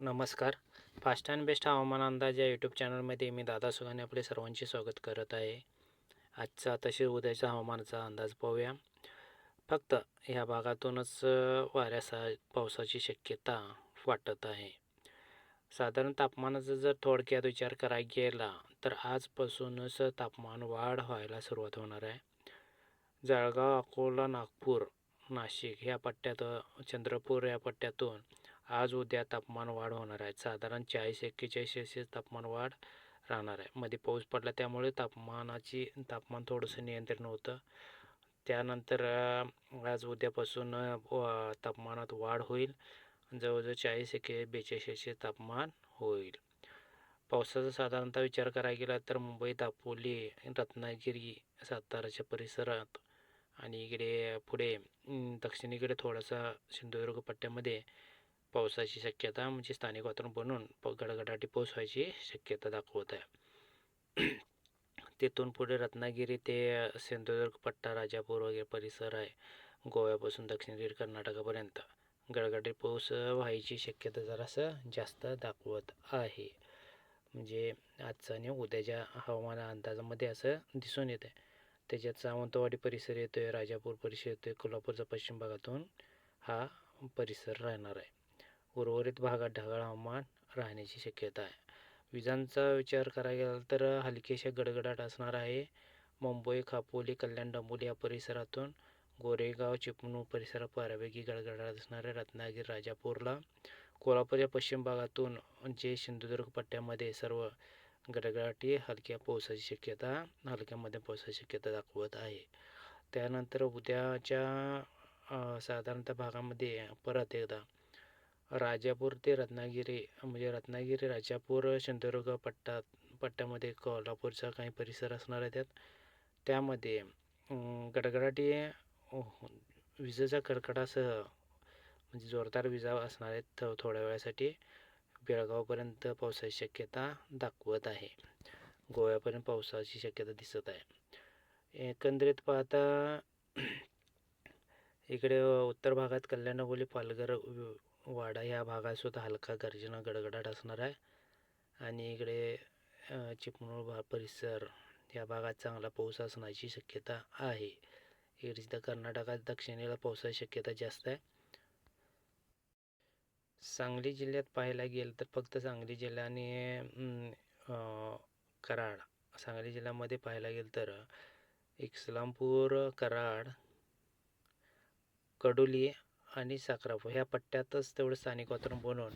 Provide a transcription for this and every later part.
नमस्कार. Fast and best हवामान अंदाज या यूट्यूब चॅनलमध्ये मी दादा सुगाने आपले सर्वांचे स्वागत करत आहे. आजचा तसेच उद्याच्या हवामानाचा अंदाज पाहूया. फक्त ह्या भागातूनच वाऱ्यासा पावसाची शक्यता वाटत आहे. साधारण तापमानाचा जर थोडक्यात विचार करायला गेला तर आजपासूनच तापमान वाढ व्हायला सुरुवात होणार आहे. जळगाव अकोला नागपूर नाशिक ह्या पट्ट्यात चंद्रपूर या पट्ट्यातून आज उद्या तापमान वाढ होणार आहे. साधारण चाळीस एक्केचाळीस सेल्सिअस तापमान वाढ राहणार आहे. मध्ये पाऊस पडला त्यामुळे तापमानाची तापमान थोडंसं नियंत्रण होतं. त्यानंतर आज उद्यापासून तापमानात वाढ होईल. जवळजवळ चाळीस एके बेचाळीस तापमान होईल. पावसाचा साधारणतः विचार करायला गेला तर मुंबई दापोली रत्नागिरी साताराच्या परिसरात आणि इकडे पुढे दक्षिणेकडे थोडासा सिंधुदुर्ग पट्ट्यामध्ये पावसाची शक्यता म्हणजे स्थानिक वातावरण बनून प गडगडाटी पाऊस व्हायची शक्यता दाखवत आहे. तिथून पुढे रत्नागिरी ते सिंधुदुर्ग पट्टा राजापूर वगैरे परिसर आहे. गोव्यापासून दक्षिणेकडे कर्नाटकापर्यंत. गडगडाटी पाऊस व्हायची शक्यता जरासं जास्त दाखवत आहे. म्हणजे आजचा आणि उद्याच्या हवामान अंदाजामध्ये असं दिसून येतं आहे त्याच्यात सावंतवाडी परिसर येतो आहे राजापूर परिसर येतो आहे कोल्हापूरचा पश्चिम भागातून हा परिसर राहणार आहे. उर्वरित भागात ढगाळ हवामान राहण्याची शक्यता आहे. विजांचा विचार करायला गेला तर हलकेशा गडगडाट असणार आहे. मुंबई खापोली कल्याण डंबोली या परिसरातून गोरेगाव चिपणू परिसरात बऱ्यापैकी गडगडाट असणार आहे. रत्नागिरी राजापूरला कोल्हापूरच्या पश्चिम भागातून जे सिंधुदुर्ग पट्ट्यामध्ये सर्व गडगडाटी हलक्या पावसाची शक्यता हलक्या मध्यम पावसाची शक्यता दाखवत आहे. त्यानंतर उद्याच्या साधारणतः भागामध्ये परत एकदा राजापूर ते रत्नागिरी म्हणजे रत्नागिरी राजापूर सिंधुदुर्ग पट्टा पट्ट्यामध्ये कोल्हापूरचा काही परिसर असणार आहे त्यात. त्यामध्ये गडगडाटी विजेचा कडकडासह म्हणजे जोरदार विजा असणार आहेत थोड्या वेळासाठी. बेळगावपर्यंत पावसाची शक्यता दाखवत आहे. गोव्यापर्यंत पावसाची शक्यता दिसत आहे. एकंदरीत पाहता इकडे उत्तर भागात कल्याण पालघर वाडा ह्या भागातसुद्धा हलका गर्जना गडगडाट असणार आहे. आणि इकडे चिपळूण भा परिसर या भागात चांगला पाऊस असण्याची शक्यता आहे. इकडे सुद्धा कर्नाटकात दक्षिणेला पावसाची शक्यता जास्त आहे. सांगली जिल्ह्यात पाहायला गेलं तर फक्त सांगली जिल्हा आणि कराड. सांगली जिल्ह्यामध्ये पाहायला गेलं तर इस्लामपूर कराड कडोली आणि साखरापूर ह्या पट्ट्यातच तेवढं स्थानिक वातावरण बनवून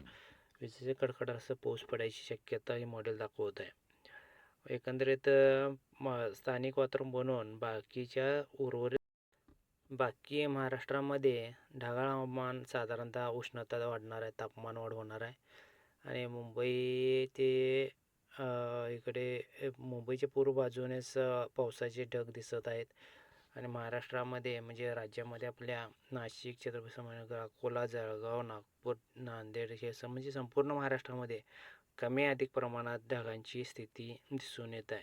विजेचे कडकड असं पाऊस पडायची शक्यता हे मॉडेल दाखवत आहे. एकंदरीत म- स्थानिक वातावरण बनवून बाकीच्या उर्वरित बाकी महाराष्ट्रामध्ये ढगाळ हवामान साधारणतः उष्णता वाढणार आहे तापमान वाढ होणार आहे. आणि मुंबई ते इकडे मुंबईच्या पूर्व बाजूनेच पावसाचे ढग दिसत आहेत. आणि महाराष्ट्रामध्ये म्हणजे राज्यामध्ये आपल्या नाशिक छत्रपती संभाजीनगर अकोला जळगाव नागपूर नांदेड हे असं म्हणजे संपूर्ण महाराष्ट्रामध्ये कमी अधिक प्रमाणात ढगांची स्थिती दिसून येत आहे.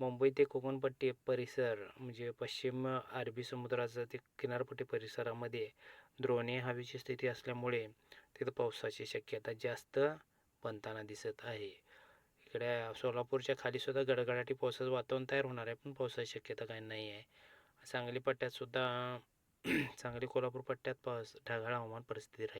मुंबई ते कोकणपट्टी परिसर म्हणजे पश्चिम अरबी समुद्राचं ते किनारपट्टी परिसरामध्ये द्रोणी हवेची स्थिती असल्यामुळे तिथं पावसाची शक्यता जास्त बनताना दिसत आहे. इकडे सोलापूरच्या खाली सुद्धा गडगडाटी पावसाचं वातावरण तयार होणार आहे पण पावसाची शक्यता काही नाही आहे. सांगली पट्ट्यात सुद्धा सांगली कोल्हापूर पट्ट्यात पाऊस ढगाळ हवामान परिस्थिती राहील.